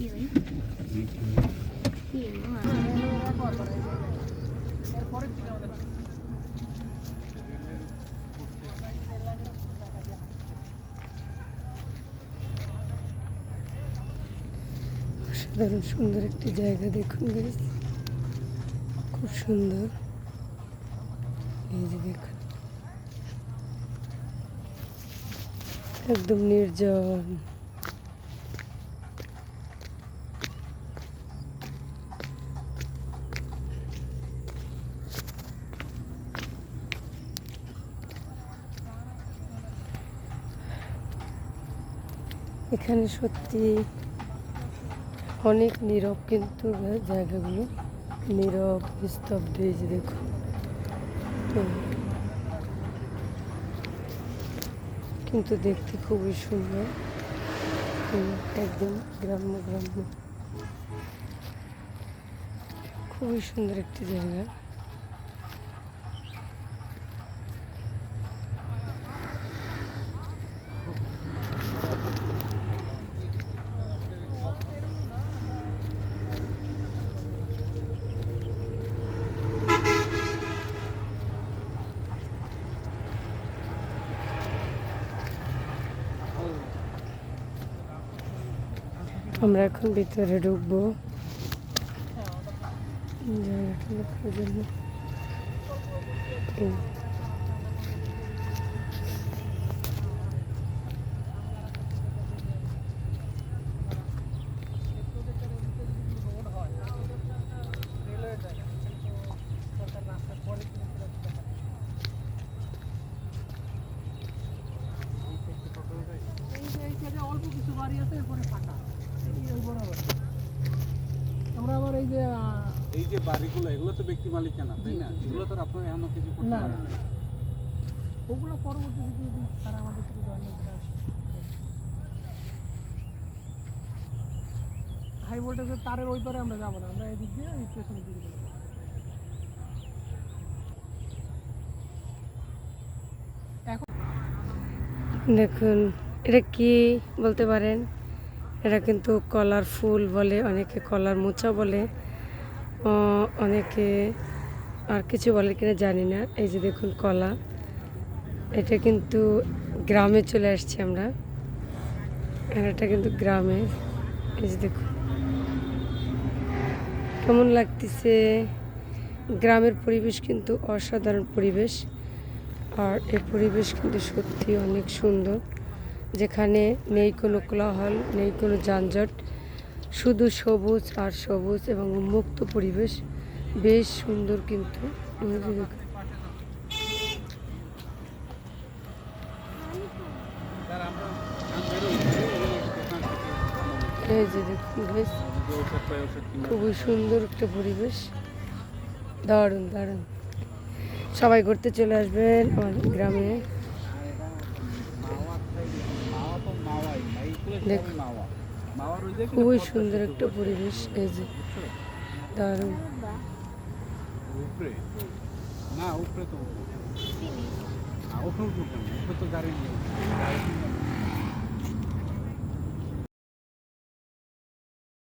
অসাধারণ সুন্দর একটি জায়গা দেখুন guys। খুব সুন্দর। এই যে দেখুন। একদম নির্জন। এখানে সত্যি অনেক নীরব কিন্তু জায়গাগুলো। নীরব স্তব্ধ এই যে দেখুন তো কিন্তু দেখতে খুবই সুন্দর। একদম গ্রাম্য গ্রাম্য। খুবই সুন্দর একটি জায়গা। আমরা এখন ভিতরে ঢুকবো। অল্প কিছু বাড়ি আছে এরপরে বরাবর আমরা আবার এই যে এই যে বাড়িগুলো এগুলো তো ব্যক্তি মালিকানা তাই না? এগুলো তো আপনারা এখনও কিছু করতে পারেন না। ওগুলো পরবর্তী যদি তারা আমাদের থেকে জয়েন করে হাই ভোল্টেজের তারের ওই পারে আমরা যাব না আমরা এদিক দিয়ে এই দিকে যাব। দেখুন এটা কি বলতে পারেন? এটা কিন্তু কলার ফুল বলে, অনেকে কলার মোচা বলে অনেকে আর কিছু বলে কিনা জানি না। এই যে দেখুন কলা, এটা কিন্তু গ্রামে চলে আসছি আমরা। আর এটা কিন্তু গ্রামে। এই যে দেখুন। কেমন লাগতেছে? গ্রামের পরিবেশ কিন্তু অসাধারণ পরিবেশ। আর এই পরিবেশ কিন্তু সত্যি অনেক সুন্দর। যেখানে নেই কোনো কোলাহল, নেই কোনো যানজট, শুধু সবুজ আর সবুজ এবং মুক্ত পরিবেশ। বেশ সুন্দর কিন্তু। আমরা বেশ খুবই সুন্দর একটা পরিবেশ। দারুণ দারুণ। সবাই ঘুরতে চলে আসবেন আমাদের গ্রামে। দেখ। মাওয়া। মাওয়ার ওই যে কিনা খুবই সুন্দর একটা পরিবেশ এই যে। দারুণ। উপরে? না উপরে তো উপরে। তো গাড়ি কিনে-